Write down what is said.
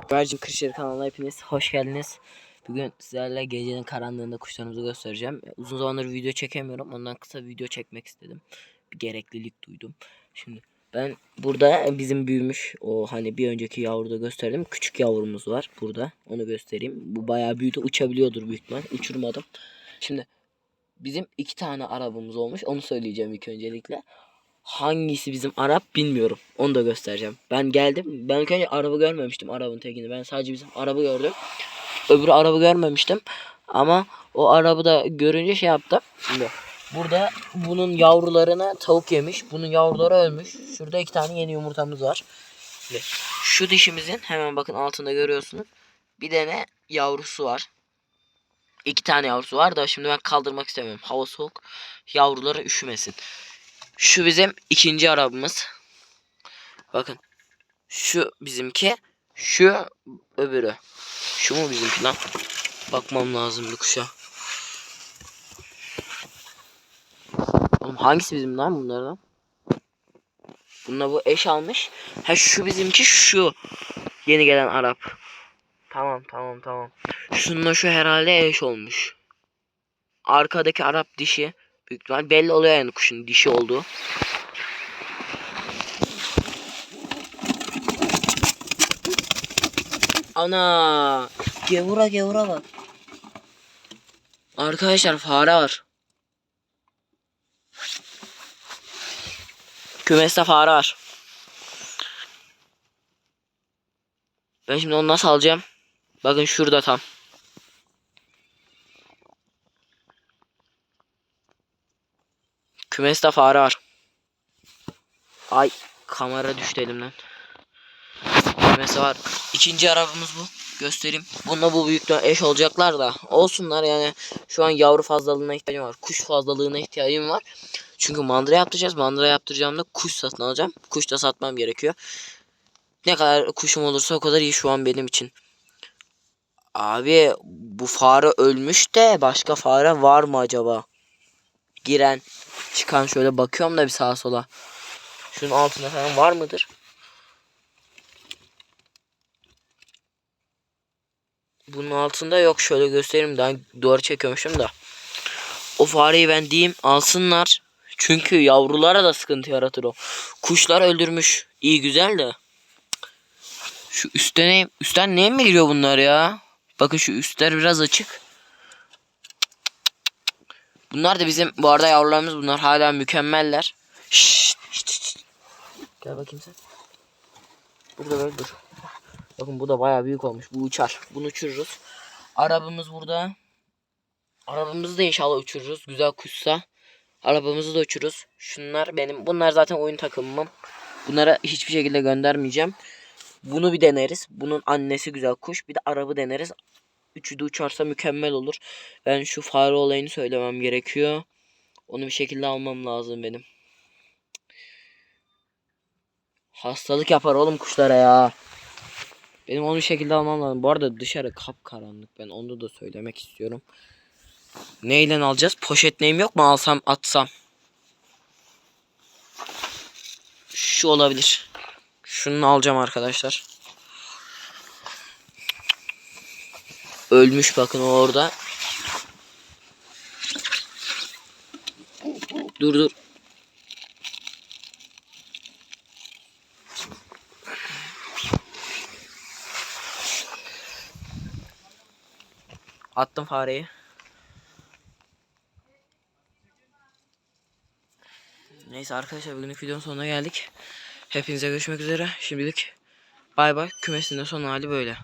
Güvercin Kırşehir kanalına hepiniz hoş geldiniz. Bugün sizlerle gecenin karanlığında kuşlarımızı göstereceğim. Uzun zamandır video çekemiyorum. Ondan kısa video çekmek istedim. Bir gereklilik duydum. Şimdi ben burada bizim büyümüş o hani bir önceki yavruda gösterdim. Küçük yavrumuz var burada. Onu göstereyim. Bu bayağı büyüdü. Uçabiliyordur büyük ihtimal. Uçurmadım. Şimdi bizim iki tane arabamız olmuş. Onu söyleyeceğim ilk öncelikle. Hangisi bizim Arap bilmiyorum. Onu da göstereceğim. Ben geldim. Ben önce araba görmemiştim. Arabanın tekini. Ben sadece bizim araba gördüm. Öbürü araba görmemiştim. Ama o arabı da görünce şey yaptım. Şimdi burada bunun yavrularına tavuk yemiş. Bunun yavruları ölmüş. Şurada iki tane yeni yumurtamız var. Şimdi şu dişimizin hemen bakın altında görüyorsunuz. Bir tane yavrusu var. İki tane yavrusu var da şimdi ben kaldırmak istemiyorum. Hava soğuk. Yavruları üşümesin. Şu bizim ikinci arabamız. Bakın. Şu bizimki. Şu öbürü. Şu mu bizimki lan? Bakmam lazım bir kuşa. Oğlum hangisi bizim lan bunlardan? Bununla bu eş almış. Ha şu bizimki şu. Yeni gelen Arap. Tamam tamam tamam. Şununla şu herhalde eş olmuş. Arkadaki Arap dişi. Büyük ihtimal belli oluyor yani kuşun dişi olduğu. Ana gevura gevura bak. Arkadaşlar fare var. Kümeste fare var. Ben şimdi onu nasıl alacağım? Bakın şurada tam. Kümeste fare var. Ay kamera düştü elimden. Kümesi var. İkinci arabamız bu. Göstereyim. Bununla bu büyükle eş olacaklar da. Olsunlar yani. Şu an yavru fazlalığına ihtiyacım var. Kuş fazlalığına ihtiyacım var. Çünkü mandıra yaptıracağız. Mandıra yaptıracağımda kuş satın alacağım. Kuş da satmam gerekiyor. Ne kadar kuşum olursa o kadar iyi şu an benim için. Abi bu fare ölmüş de başka fare var mı acaba? Giren çıkan şöyle bakıyorum da bir sağa sola. Şunun altında falan var mıdır? Bunun altında yok. Şöyle göstereyim. Daha duvarı çekiyormuşum da. O fareyi ben diyeyim alsınlar. Çünkü yavrulara da sıkıntı yaratır o. Kuşlar öldürmüş. İyi güzel de. Şu üstte ne? Üstten neye mi giriyor bunlar ya? Bakın şu üstler biraz açık. Bunlar da bizim bu arada yavrularımız bunlar hala mükemmeller. Şşt. Gel bakayım sen. Burada böyle dur. Bakın bu da bayağı büyük olmuş. Bu uçar. Bunu uçururuz. Arabamız burada. Arabamızı da inşallah uçururuz. Güzel kuşsa. Arabamızı da uçururuz. Şunlar benim. Bunlar zaten oyun takımım. Bunlara hiçbir şekilde göndermeyeceğim. Bunu bir deneriz. Bunun annesi güzel kuş. Bir de arabı deneriz. Üçü de uçarsa mükemmel olur. Ben şu fare olayını söylemem gerekiyor. Onu bir şekilde almam lazım benim. Hastalık yapar oğlum kuşlara ya. Benim onu bir şekilde almam lazım. Bu arada dışarı kapkaranlık. Ben onu da söylemek istiyorum. Neyle alacağız? Poşet neyim yok mu? Alsam atsam. Şu olabilir. Şunu alacağım arkadaşlar. Ölmüş bakın o orada. Dur dur. Attım fareyi. Neyse arkadaşlar bugünlük videonun sonuna geldik. Hepinize görüşmek üzere. Şimdilik bay bay. Kümesinin son hali böyle.